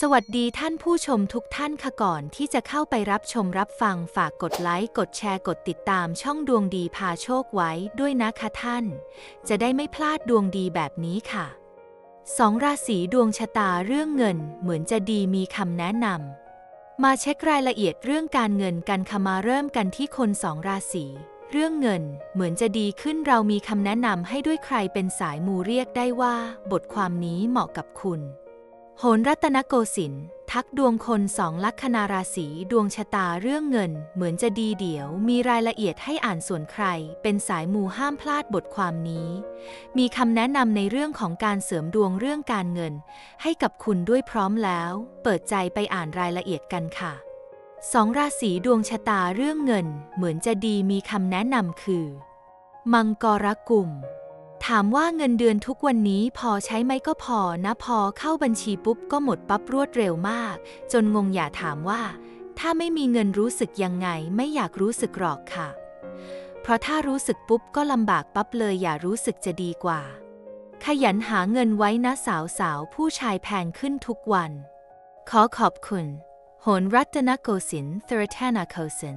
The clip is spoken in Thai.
สวัสดีท่านผู้ชมทุกท่านค่ะก่อนที่จะเข้าไปรับชมรับฟังฝากกดไลค์กดแชร์กดติดตามช่องดวงดีพาโชคไว้ด้วยนะคะท่าน จะได้ไม่พลาดดวงดีแบบนี้ค่ะสองราศีดวงชะตาเรื่องเงินเหมือนจะดีมีคำแนะนำมาเช็ครายละเอียดเรื่องการเงินกันค่ะมาเริ่มกันที่คนสองราศีเรื่องเงินเหมือนจะดีขึ้นเรามีคำแนะนำให้ด้วยใครเป็นสายมูเรียกได้ว่า บทความนี้เหมาะกับคุณ โหนรัตนโกสินทร์ทักดวงคนสองลัคนาราศีดวงชะตาเรื่องเงิน เหมือนจะดีเดี๋ยว มีรายละเอียดให้อ่านส่วนใคร เป็นสายมูห้ามพลาดบทความนี้ มีคำแนะนำในเรื่องของการเสริมดวงเรื่องการเงิน ให้กับคุณด้วยพร้อมแล้ว เปิดใจไปอ่านรายละเอียดกันค่ะสองราศีดวงชะตาเรื่องเงิน เหมือนจะดีมีคำแนะนำคือ มังกรกุม ถามว่าเงินเดือนทุกวันนี้พอใช้ไหมก็พอนะพอเข้าบัญชีปุ๊บก็หมดปั๊บรวดเร็วมาก จนงงอย่าถามว่า ถ้าไม่มีเงินรู้สึกยังไง ไม่อยากรู้สึกหรอกค่ะ เพราะถ้ารู้สึกปุ๊บก็ลำบากปั๊บเลยอย่ารู้สึกจะดีกว่า ขยันหาเงินไว้นะสาวสาวผู้ชายแพงขึ้นทุกวัน ขอขอบคุณ โหนรัตนโกสินทร์เทรทนาโกสิน